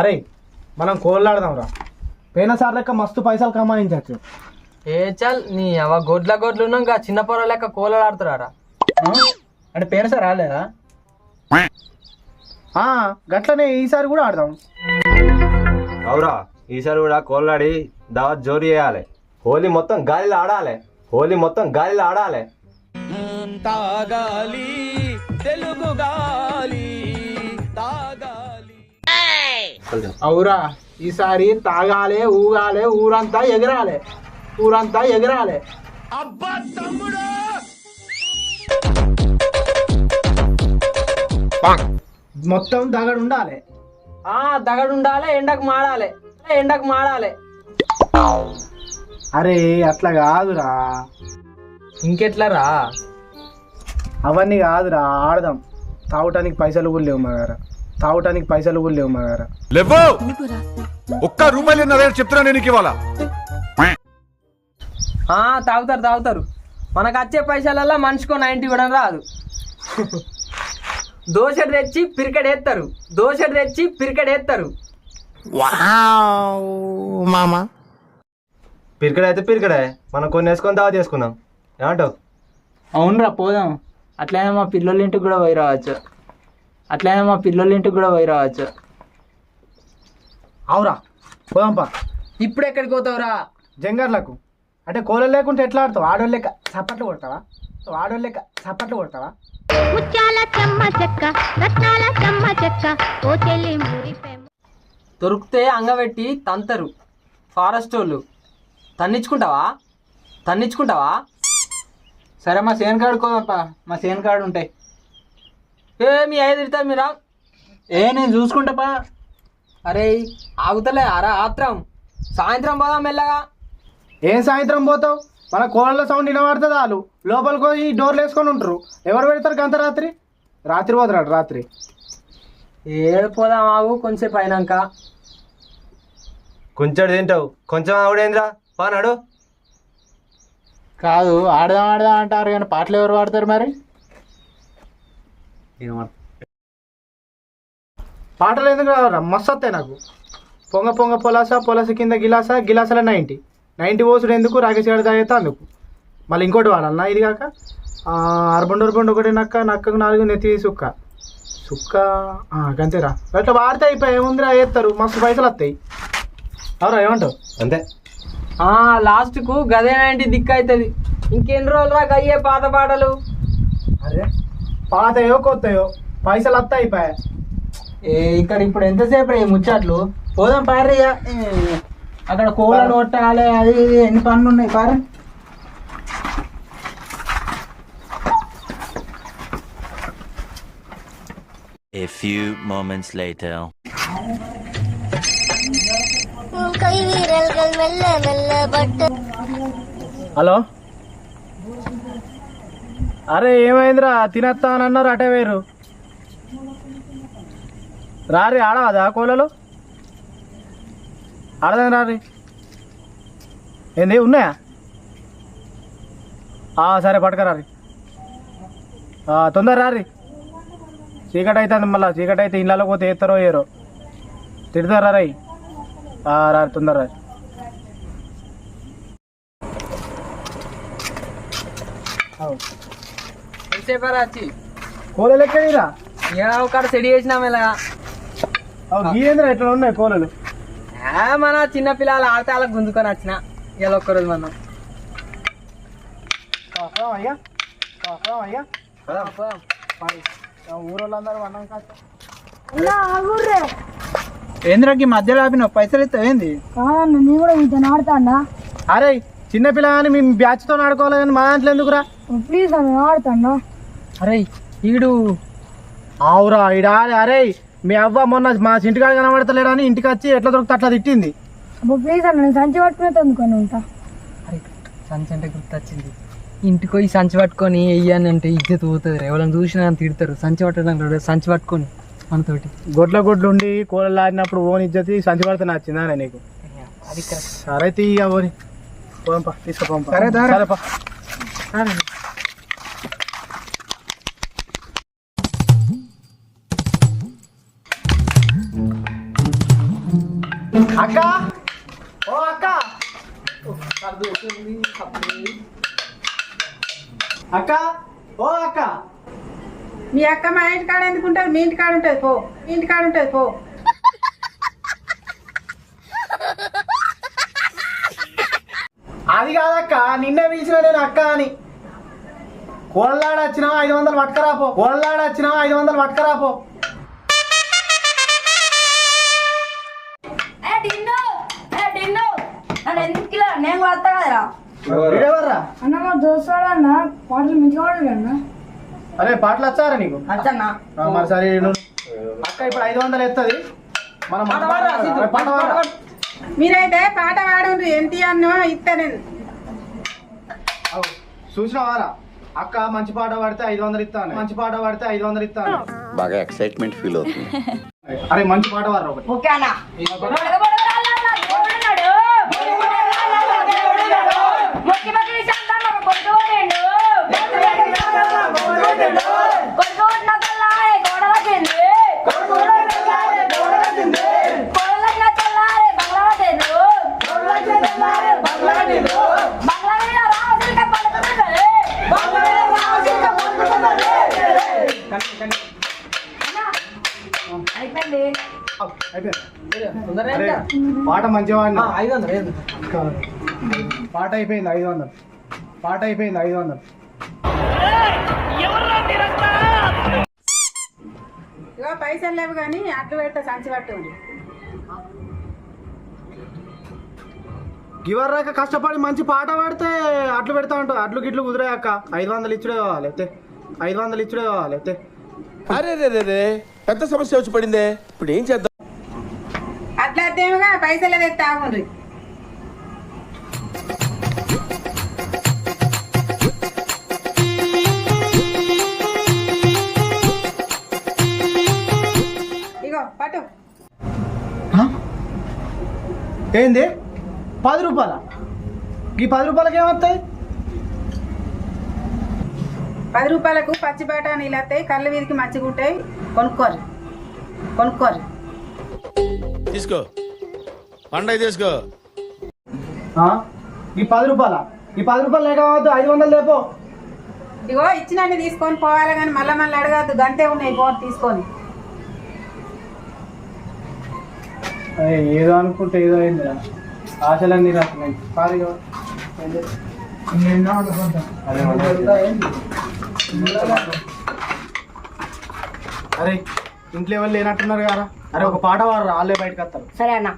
అరే మనం కోళ్ళాడదాం రా పోయిన సార్ లెక్క మస్తు పైసలు కమాయించచ్చు. ఏ చల్ నీ అవ గొడ్ల గొడ్లు ఉన్నాక చిన్న పొర లెక్క కోలలు ఆడుతురారా అంటే పోయిన సార్ రాలేదా? ఆ, గట్లనే ఈసారి కూడా ఆడదాం. అవురా ఈసారి కూడా కోళ్ళాడి దావత్ జోరు చేయాలి. హోలీ మొత్తం గాలిలో ఆడాలి. హోలీ మొత్తం గాలిలో ఆడాలి. అవురా ఈసారి తాగాలే ఊగాలే ఊరంతా ఎగరాలే. ఊరంతా ఎగరాలే. మొత్తం దగడు ఉండాలి ఆ దగడు ఉండాలి ఎండకు మాడాలి. ఎండకు మాడాలి. అరే అట్లా కాదురా. ఇంకెట్లా రా అవన్నీ కాదురా ఆడదాం. తాగటానికి పైసలు కూడా లేవు మా దగ్గర. తాగటానికి పైసలు కూడా లేవు మా దగ్గర లేవో! ఒక్క రూపాయలు ఉన్నదే చెప్తున్నా నేను ఇవాళ. ఆ తాగుతారు తాగుతారు. మనకు వచ్చే పైసలల్లా మనిషికో నైంటీ కూడా రాదు. దోశడు తెచ్చి పిరికెడు వేస్తారు దోశడు తెచ్చి పిరికెడు వేస్తారు పిరికడ అయితే పిరికడే. మనం కొన్ని వేసుకొని దావత్ చేసుకుందాం. ఏమంటావు? అవునరా పోదాం. అట్లనే మా పిల్లల ఇంటికి కూడా పోయి రావచ్చు. అట్లనే మా పిల్లల ఇంటికి కూడా పోయి రావచ్చు. అవురా పోదాంపా. ఇప్పుడు ఎక్కడికి పోతావురా? జంగర్లకు. అంటే కోళ్ళ లేకుంటే ఎట్లా ఆడతావు? ఆడోళ్ళు లెక్క చప్పట్లు కొడతావా? ఆడోళ్ళు లెక్క చప్పట్లు కొడతావా? ముత్యాల చెమ్మ చెక్క రత్నాల చెమ్మ చెక్క ఓ చెల్లి మురిపెమ్మ దొరికితే అంగబెట్టి తంతరు ఫారెస్ట్ వాళ్ళు. తన్నించుకుంటావా తన్నించుకుంటావా సరే మా సేన్ కార్డు కోదంపా. మా సేన్ కార్డు ఉంటాయి. ఏ మీ ఐదు తిడతా మీరా? ఏ నేను చూసుకుంటాపా అరే ఆగుతలే అరా ఆత్రం. సాయంత్రం పోదాం మెల్లగా. ఏం సాయంత్రం పోతావు? మన కోళ్ళ సౌండ్ వినబడుతుంది వాళ్ళు లోపలికి పోయి డోర్లు వేసుకొని ఉంటారు ఎవరు పెడతారు గంత రాత్రి? రాత్రి పోతున్నాడు రాత్రి. ఏ పోదాం ఆగు కొంచెంసేపు అయినాక. కొంచెం తింటావు. కొంచెం ఆవిడేంద్రా పానాడు కాదు ఆడదాం ఆడదాం అంటారు కానీ పాటలు ఎవరు పాడతారు మరి? పాటలు ఎందుకు రావరా? మస్తు వస్తాయి నాకు. పొంగ పొంగ పొలాస పొలాస కింద గిలాస గిలాసల నైంటీ. నైంటీ పోసుడు ఎందుకు? రాకేష్ గారి తాగితే అందుకు. మళ్ళీ ఇంకోటి వాడన్నా ఇది కాక? అరబండు అరబండు ఒకటి నక్క నక్కకు నాలుగు నెత్తి సుక్క. సుక్క ఆ, గంతేరా. అట్లా వాడితే అయిపోయి ఏముందిరా? వేస్తారు మస్తు పైసలు వస్తాయి. అవురా ఏమంటావు? అంతే. లాస్ట్కు గదేనంటి దిక్కు అవుతుంది ఇంకెన్ని రోజులు రాక అయ్యే పాత పాటలు? అరే పాతయో కొత్తయో పైసలు వస్తాయి అయిపోయా ఏ ఇక్కడ ఇప్పుడు ఎంతసేపు రే ముచ్చట్లు? పోదాం పారే ఇక. ఏ, అక్కడ కోళ్ళను కొట్టాలి అది ఇది ఎన్ని పనులు ఉన్నాయి పారే A few moments later. కై వీరల్கள் మెల్ల మెల్ల బట్ట. హలో? అరే ఏమైందిరా? తినత్తా అని అన్నారు అటే వేరు. రారి ఆడవదా కోలలు? ఆడదాం రారి. ఏంది ఉన్నాయా? ఆ, సరే పట్టుకరారి ఆ, తొందర రారి. చీకటి అవుతుంది మళ్ళీ చీకటి అయితే ఇళ్ళలో పోతే ఎత్తారో ఏరో. తిడతారా రై రారి తొందర రారి. ఎంతసేపు వచ్చి కోళ్ళలు ఎక్కడిరా ఏ ఒక సెడి చేసినా ఎట్లా ఉన్నాయి ఏ మన చిన్న పిల్లలు ఆడితే అలా గుంజుకొని వచ్చిన. ఇలా ఒక్కరోజు మనం అయ్యా. అయ్యా. ఊరోళ్ళందరూ ఏంద్రకి మధ్యలో ఆపిన పైసలు ఇస్తావు ఏంది? నీ కూడా ఇంత ఆడతాడా? అరే చిన్న పిల్ల కానీ మేము బ్యాచ్తో ఆడుకోవాలి కానీ మా దాంట్లో ఎందుకురా? ప్లీజ్ అన్న ఆడతాడా? అరే ఈడు. ఆవురా ఇడా అరే మీ అవ్వ మొన్న మా ఇంటికాడ కనబడతలేడని ఇంటికి వచ్చి ఎట్లా దొరికితే అట్లా తిట్టింది. అబ్బో ప్లీజ్ అన్న నేను సంచి పట్టుకునే అందుకొని ఉంటా. అరే సంచి అంటే గుర్తొచ్చింది. ఇంటికి పోయి సంచి పట్టుకొని వెయ్యాని అంటే ఇజ్జత్ పోతుంది ఎవరైనా చూసినా అని తిడతారు. సంచి పట్టడం రాదు, సంచి పట్టుకొని మనతోటి. గొడ్ల గొడ్లు ఉండి కూలలు ఆడినప్పుడు ఓన్ ఇజ్జతి సంచి పడితే నచ్చిందా నీకు? అది కరెక్ట్ సరే తీయ ఓని పోంపా తీసుకోపోంపా సరే, దారా. సరేపా. అక్క? ఓ అక్క. అక్క? ఓ అక్క. మీ అక్క మా ఇంటి కాడ ఎందుకు ఉంటుంది? మీ ఇంటి కాడ ఉంటుంది పో. మీ ఇంటి కాడ ఉంటుంది పో. అది కాదక్క నిన్నే పిలిచిన నేను అక్క అని. కోళ్ళాడ వచ్చినా ఐదు వందలు పట్టుకరాపో కోళ్ళాడ వచ్చినా ఐదు వందలు పట్టుకరాపో అన్న దోస్తుడు అన్న పాటలు అన్న అరే పాటలు వచ్చారా నీకు? అచ్చన్నా ఆ, మరి సరే అక్క ఇప్పుడు ఐదు వందలు ఎత్తది. మనం పాట? మీరైతే పాట పాడు ఎంత అన్నో ఇస్తా నేను. చూసినావారా? అక్క మంచి పాట పాడితే ఐదు వందలు ఇస్తాను మంచి పాట పాడితే ఐదు వందలు ఇస్తాను బాగా ఎక్సైట్మెంట్ ఫీల్ అవుతుంది. అరే మంచి పాట ఒకటి ఓకే పాట మంచిగా వాడినా. ఐదు వందలు పాట అయిపోయింది ఐదు వందలు. పాట అయిపోయింది ఐదు వందలు. ఇగో పైసలు లేవు కానీ అట్లు పెడతా సంచి పట్టు గివర్రాక కష్టపడి మంచి పాట పాడితే అట్లు పెడతా ఉంటావు అట్లు గిట్లు కుదిరాయి అక్క. ఐదు వందలు ఇచ్చుడే కావాలి అయితే. ఐదు వందలు ఇచ్చుడే కావాలి అయితే. అరే రే రే పెద్ద సమస్య వచ్చి పడిందే? ఇప్పుడు ఏం చేద్దాం? పైసలు తెస్తా ఆగుండ్రి ఇగో పట్టు. ఏంది? పది రూపాయల? ఈ పది రూపాయలకి ఏమవుతాయి పది రూపాయలకు పచ్చి బఠానీలు వస్తాయి కళ్ళు వీధికి మంచిగా ఉంటాయి కొనుక్కోరు కొనుక్కోరు తీసుకో. పండగ తీసుకో ఆ? ఈ పది రూపాయల? ఈ పది రూపాయలు లేక కావద్దు ఐదు వందలు లేపో. ఇగో ఇచ్చినన్ని తీసుకొని పోవాలి కానీ మళ్ళీ మళ్ళీ అడగద్దు గంటే ఉన్నాయి పో తీసుకొని. అరే, ఏదో అనుకుంటే ఏదో అయింది ఆశలన్నీ రాస్తున్నాయి? అరే, ఇంట్లో ఎవరు లేనట్టున్నారు కదా. అరే ఒక పాట పాడరా వాళ్ళే బయటకు వస్తారు. సరే అన్న.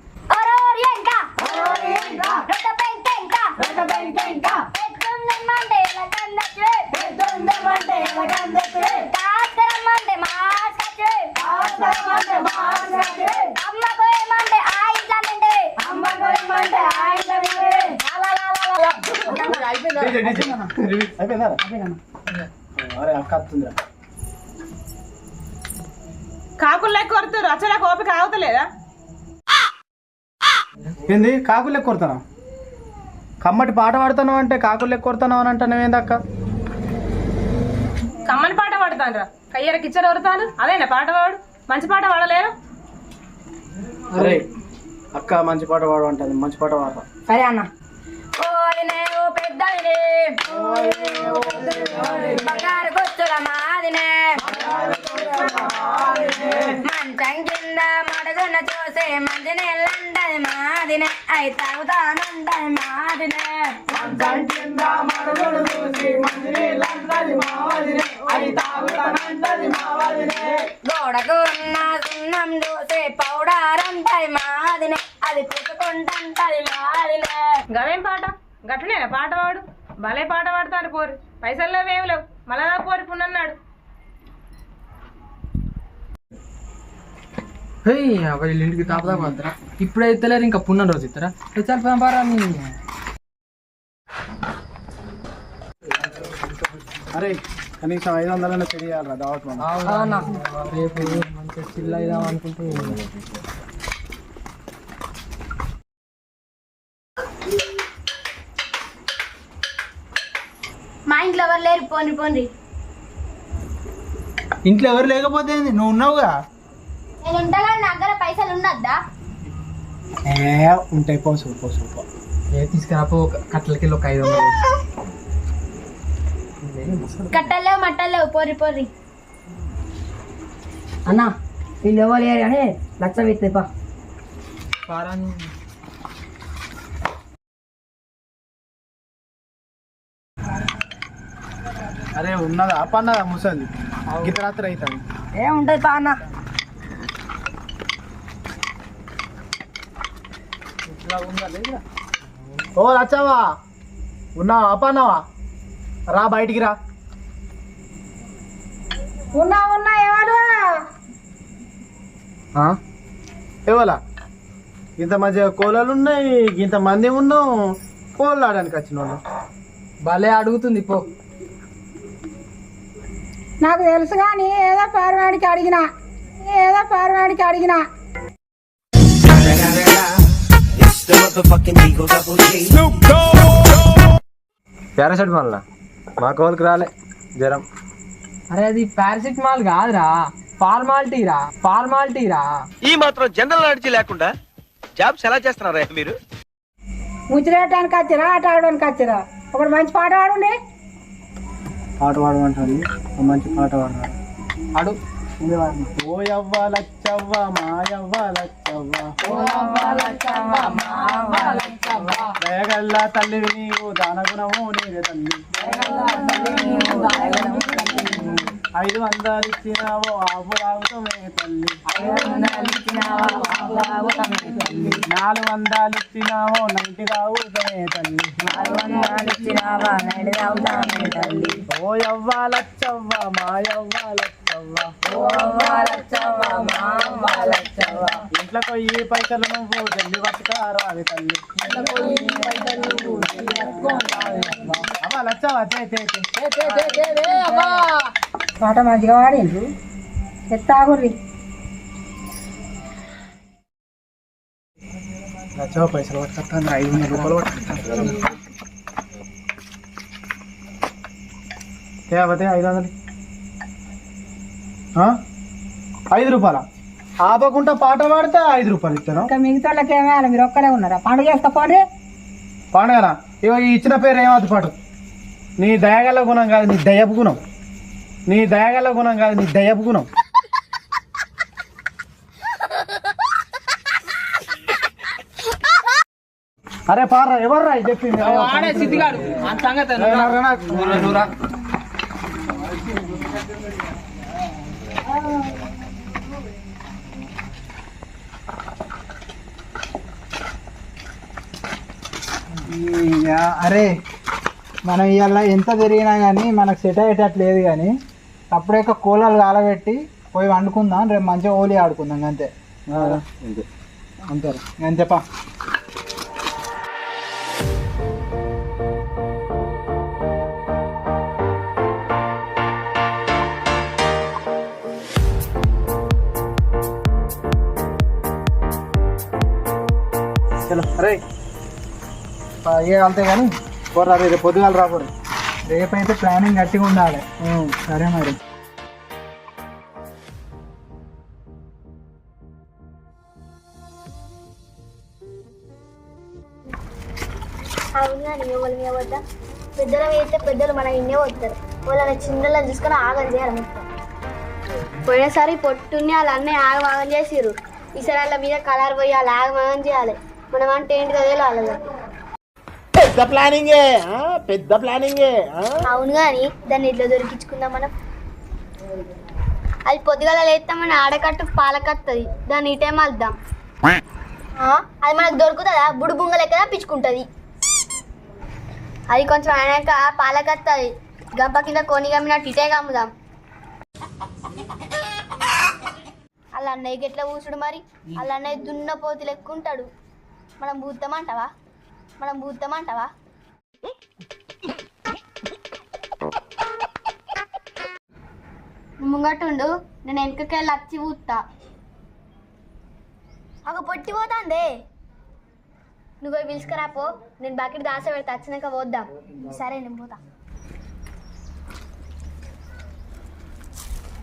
అయిపోయిందా అరే అక్క వస్తుందిరా కాకులు లెక్క కొడుతారు అచ్చలా కోపిక ఆగుతలేదా? ఏంది? కాకులు లెక్క కొడతానా కమ్మటి పాట పాడుతున్నావు అంటే కాకులు కొడతావు అని అంటాను ఏందక్క? కమ్మని పాట పాడతాను కయ్యర కిచ్చర కొడతాను అదేనా? పాట పాడు. మంచి పాట పాడలేరు అరే అక్క మంచి పాట పాడు అంటుంది. మంచి పాట పాడతా సరే అన్న. మాదినే. మంచం కింద మడుగున చూసే మంచినే లండది మాదినే. అయి తాగుతానంటది మాదినే. మంచం కింద మడుగును చూసి మంచినే లండది మాదినే. అయి తాగుతానంటది మాదినే. గోడకు ఉన్న సున్నం చూసే పౌడారంటది మాదినే. అది పుట్టుకుంటుంటది మాదినే. గవేం పాట? గట్లనేనా? పాట పాడు భలే పాట పాడతాను పోరు. పైసలు లేవు ఏమి లేవు. మళ్ళా పోరు పున్నన్నాడు. వీళ్ళ ఇంటికి తాపదా పోతారా. ఇప్పుడు అయితే ఇంకా పున్న రోజు ఇస్తారా చాలా పారా అరే కనీసం ఐదు వందలన్నా తెలియాలరా దావట్ రేపు మంచిగా చిల్ అయిదాం అనుకుంటే. మా ఇంట్లో ఎవరు లేరు? పోండి పోండి. ఇంట్లో ఎవరు లేకపోతే ఏంది? నువ్వు ఉన్నావుగా? ఉంటాగా నా దగ్గర పైసలు ఉండద్దా ఏ ఉంటాయి పో చూడు పో చూడు పో ఏ తీసుకురాపో కట్టలకి ఒక ఐదు వందలు. కట్టలేవు మట్టలేవు పొర్రి పొర్రి. అన్న వీళ్ళు ఎవరు లేరు కానీ లక్ష పెట్టి పా. పారాని. అరే ఉన్నదా? పన్నదా ముసలి గీత రాత్రి అవుతుంది. ఏముంటది పా అన్న. ఓ రచ్చావా ఉన్నావా? పన్నావా రా బయటికి రా. ఉన్నా ఉన్నా ఎవరు? ఇవ్వాలా ఇంత మంచిగా కోలలు ఉన్నాయి ఇంత మంది ఉన్నాం. కోళ్ళు ఆడడానికి వచ్చిన వాళ్ళు భలే అడుగుతుంది పో. నాకు తెలుసు కానీ ఏదో పారవాడికి అడిగినా ఏదో పారవాడికి అడిగినా. పారాసెట్ మళ్ళా మా కోళ్ళకి రాలే. జ్వరం అరే అది పారాసిటమాల్ కాదురా. ఫార్మాలిటీ రా. ఫార్మాలిటీ రా. ఈ మాత్రం జనరల్ నాలెడ్జ్ లేకుండా జాబ్స్ ఎలా చేస్తున్నారా మీరు? ముచ్చిరేయటానికి వచ్చిరా ఆట ఆడడానికి వచ్చిరా? ఒకటి మంచి పాట ఆడుండే పాట పాడమంటుంది ఒక మంచి పాట పాడతారు అడు ఓ యవ్వ లచ్చవ్వ. మాయవ్వ లచ్చవ్వ. దయగల్ల తల్లివి నీవు దానగుణము నీదే తల్లి. ఐదు వందలు ఇచ్చినావో ఆపు రావుతమే తల్లి. నాలుగు వందలు ఇచ్చినావో నైంటి రావుతమే తల్లి. ఓ యవ్వ లచ్చవ్వ మాయవ్వ లచ్చవ్వ ఇంట్లో పోయి పైసలు నువ్వు జల్లి పట్టుకారాలి తల్లి. పాట మంచిగా వాడిండ్రు. ఎత్తాగుర్రి. లచ్చవ్వ పైసలు పట్టుకొస్తాను ఐదు వందల రూపాయలు పట్టుకొస్తాను తేవతే ఐదు వందలు? ఐదు రూపాయల? ఆపకుండా పాట పాడితే ఐదు రూపాయలు ఇస్తాను. ఇంకా మిగతా వాళ్ళకి ఏమేయాలి మీరు ఒక్కరే ఉన్నారా? పండుగ చేసుకోండి పండుగన? ఇగో ఈ ఇచ్చిన పేరు ఏమవుతుంది పాటు. నీ దయగల గుణం కాదు నీ దయపు గుణం. నీ దయగల గుణం కాదు నీ దయపు గుణం. అరే పార్రా ఎవర్రా? చెప్పింది. ఆడే సిద్ధిగాడు. ఆ సంగతి రా, రా, రా. నూరా, నూరా. ఇక అరే మనం ఇవాళ ఎంత తిరిగినా కానీ మనకు సెట్ అయ్యేటట్లేదు కానీ అప్పుడే కూలలు కాలబెట్టి పోయి వండుకుందాం రేపు మంచిగా హోలీ ఆడుకుందాం అంతే. అంతే. అంతేపా. అయ్యే అంతే కానీ పోరా రే రేపు పొద్దుగాల రాకూడదు రేపైతే ప్లానింగ్ గట్టిగా ఉండాలి. సరే మరి. అవునా ఎవరు మీ వద్ద. పెద్దలు వేస్తే పెద్దలు మన ఇన్నే వస్తారు. వాళ్ళని చిన్నలను చూసుకొని ఆగం చేయాలి మొత్తం. పోయినసారి పొట్టుని వాళ్ళ అన్నయ్య ఆగం ఆగం చేసిర్రు. ఈసారి వాళ్ళ మీద కలర్ పోయి వాళ్ళు ఆగం ఆగం చేయాలి. మనం అంటే ఏంటి కదా వాళ్ళకి పెద్ద ప్లానింగే పెద్ద ప్లానింగే అవును కానీ దాన్ని ఇట్లా దొరికించుకుందాం మనం? అది పొద్దుగల లేస్తామని ఆడకట్టు పాలకత్తది. దాన్ని ఇటే మలుద్దాం అది మనకు దొరుకుతుందా? బుడు బుంగ లెక్క పిచ్చుకుంటుంది అది కొంచెం అయినాక పాలకత్తది. గంప కింద కొని గమ్మినట్టు ఇటే గమ్ముదాం. అలా అన్నయ్యకి ఎట్లా కూర్చుడు మరి? అలా అన్నయ్య దున్నపోతు లెక్క ఉంటాడు మనం బూద్దామంటావా మనం బూద్దామంటావా ముంగటుండు నేను వెనకకెళ్ళి వచ్చి ఊతా ఒక పొట్టి పోతాందే. నువ్వు పోయి పిలుచుకురాపో నేను బకెట్ దాస పెడతా వచ్చినాక పోద్దాం. సరే నేను పోతా.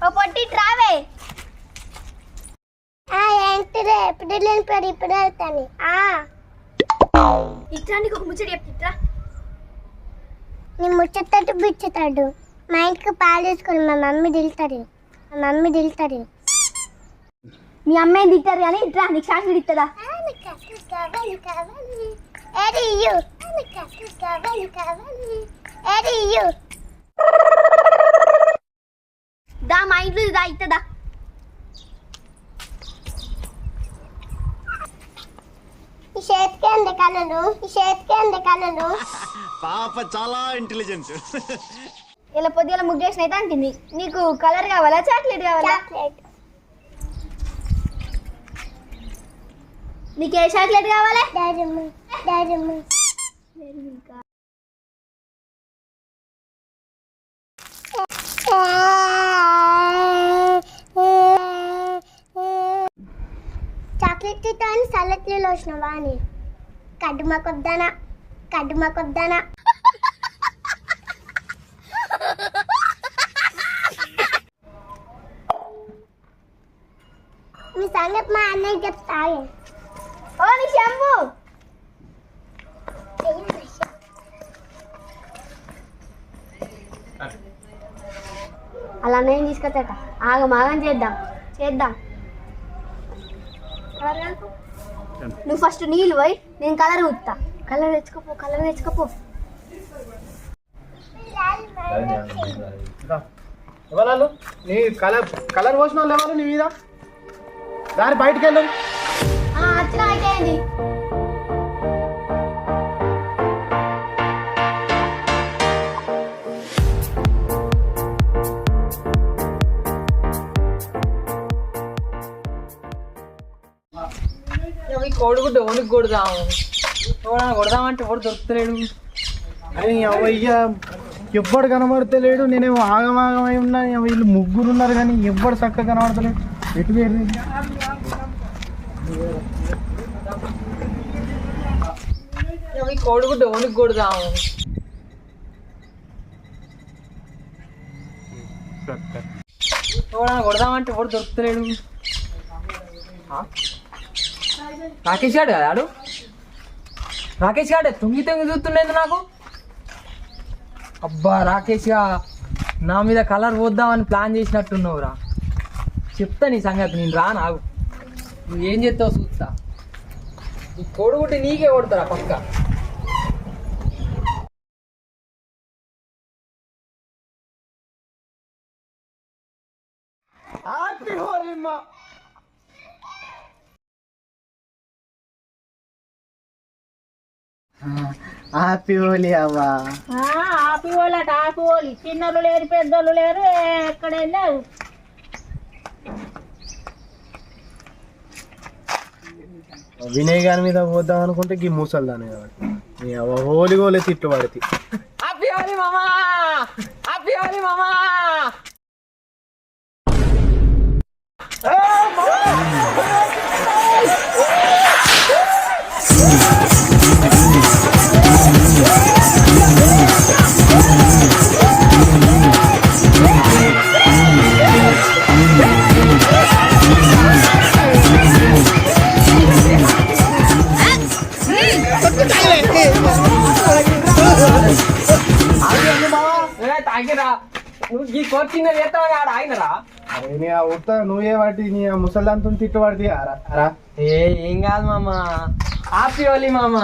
ఓ పొట్టి ట్రావే ఏం ఏంటిదే? ఎప్పుడు లేని ఇప్పుడు వెళ్తాను. ఇట్లా నీకు ఒక ముచ్చట చెప్తా నీ ముచ్చటాడు బిచ్చతాడు. మా ఇంటికి పాలు తీసుకొని మా మమ్మీ తింటాడు మా మమ్మీ తింటాడు మీ అమ్మాయి తింటారు కానీ ఇట్లా నీకు శాస్త్రం ఇస్తుందా దా మా ఇంట్లో దా ఇస్తుందా ఈ చేతికి ఎంత కలలు ఈ చేతికి పాప చాలా ఇంటెలిజెంట్ ఇలా పొద్దుగల ముగ్గేసిన అయితే అంటుంది. నీకు కలర్ కావాలా చాక్లెట్ కావాలా? చాక్లెట్ నీకు ఏ చాక్లెట్ కావాలా? Dairy milk dairy milk chocolate తింటాను సల్లెట్లు వచ్చినవా అని కడ్డుమా కొద్దానా కడ్డుమా కొద్దానా. మీ సంగతి మా అన్నయ్య చెప్తా ఓ నీ శంభు. అలా నేను తీసుకొచ్చాట. ఆగమాగం చేద్దాం చేద్దాం. నువ్వు ఫస్ట్ నీళ్ళు పోయి నేను కలర్ ఊతా కలర్ తెచ్చుకోపో కలర్ తెచ్చుకోపో. ఎవరు నీ కలర్ కలర్ పోసిన వాళ్ళు ఎవరు నీ మీద? దాని బయటికి వెళ్ళు. కోడిగుడ్డ ఓనికి కొడదాము కొడదామంటే ఎవడు దొరుకుతలేడు. అని అయ్యా ఎవ్వడు కనబడతలేడు. నేనేమో ఆగమాగమై ఉన్నా వీళ్ళు ముగ్గురు ఉన్నారు కానీ ఎవ్వడు చక్కగా కనబడతలేడు. ఎటు ఈ కోడిగుడ్డ ఓనికి కొడదాము కొడదామంటే ఎవడు దొరుకుతలేడు? రాకేష్ గాడు కదా ఆడు? రాకేష్ గాడే తొంగి తొంగి చూస్తుండేది నాకు? అబ్బా రాకేష్గా నా మీద కలర్ పోద్దామని ప్లాన్ చేసినట్టున్నావురా చెప్తా నీ సంగతి నేను రా నాకు నువ్వు ఏం చేస్తావు చూస్తా. ఈ కొడుకుంటే నీకే కొడతారా పక్క? హ్యాపీ హోలీ హోలీ అవ్వా. ఆపి వాళ్ళట ఆపి వాళ్ళు చిన్నోళ్ళు లేరు పెద్దోళ్ళు లేరు ఎక్కడ వెళ్ళారు వినయ్ గారి మీద పోద్దాం అనుకుంటే గీ మూసల్దానే కాబట్టి. నీ అవ్వ హోలీ హోలీ తిట్లు పడితే హ్యాపీ హోలీ మామా! హ్యాపీ హోలీ మామా! ఈ కోచింగ్ చేస్తావా ఆడ ఆగినరా అరే నీ ఆ ఉత్త నువ్వే వాటి నీ ఆ ముసల్దాంతో తిట్లు పడితే అరా ఏ ఏం కాదు మామా. హోలీ మామా.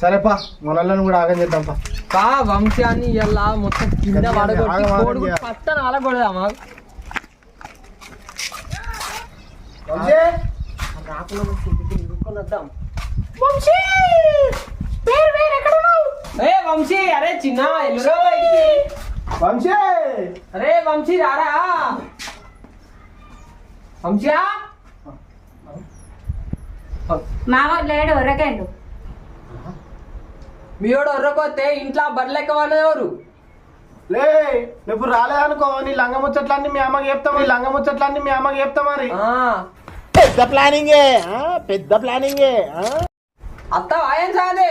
సరేపా మనల్ని కూడా ఆగం చేద్దాం పా. వంశాన్ని ఇలా మొత్తం కింద పడగొట్టి ఆగం కోడిగుడ్డు చేయాలి. పక్కన అలగొడదామా వద్దాం ఏ వంశీ అరే చిన్న ఎల్లురా బయటికి? వంశీ! అరే వంశీ రారా? వంశీయా? మావాడు లేడు ఒరకండు మీవాడు ఒర్రకొస్తే ఇంట్లో బట్టలెక్క వాళ్ళు ఎవరు? లే నువ్వు రాలేదనుకో నీ లంగ ముచ్చట్లన్నీ మీ అమ్మకి చెప్తాం నీ లంగ ముచ్చట్లన్నీ మీ అమ్మకి చెప్తా మరి. ఆ, పెద్ద ప్లానింగే పెద్ద ప్లానింగే అత్త వాయం సాదే.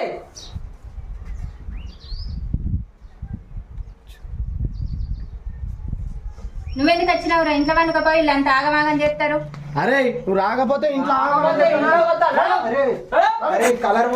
నువ్వెందుకు వచ్చినావురా ఇంట్లో వండుకపోయి ఇల్లు అంత ఆగమాగం చేస్తారు. అరే నువ్వు రాకపోతే ఇంట్లో అరే కలర్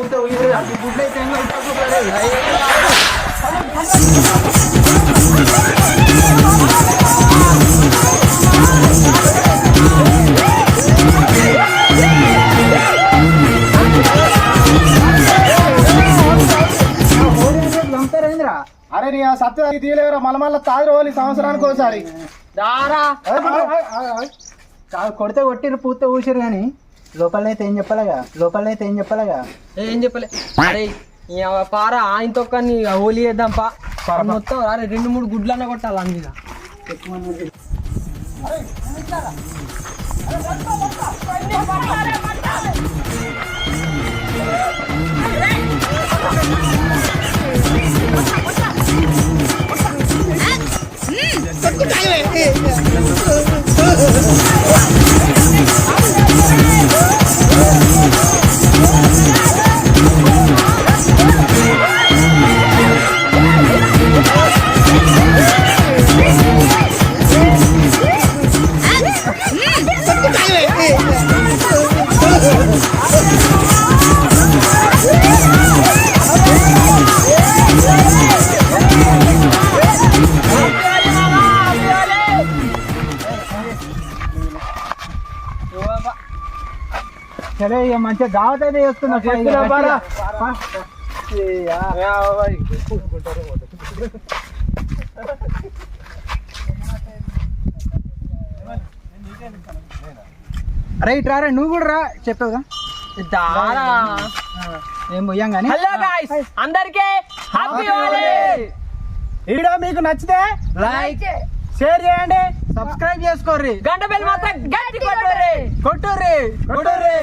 అరే నీ ఆ సత్య తీయలేవరా మళ్ళీ మళ్ళీ తాగి రోజు సంవత్సరానికి ఒకసారి. దారా! కొడితే కొట్టిరు పూస్తే ఊసిరు కానీ లోపలైతే ఏం చెప్పాలగా? లోపలైతే ఏం చెప్పాలగా? ఏం చెప్పలే? అరే పార ఆయన తొక్క నీ హోలీ వేద్దాం పా. మొత్తం అరే రెండు మూడు గుడ్లన్న కొట్టాలి అందులో సరే మంచిగా దావత్ అయితే చేస్తున్నా. పా. అరే ఇట్రా రా నువ్వు కూడా రా. చెప్పావుగా? దారా. ఏం పోయాం కానీ హలో గాయ్స్ అందరికీ హ్యాపీ హోలీ వీడియో మీకు నచ్చితే లైక్ షేర్ చేయండి. సబ్స్క్రైబ్ చేసుకోర్రి. గంట బెల్ మాత్రం గట్టి కొట్టుర్రి. కొట్టుర్రి. కొట్టుర్రి.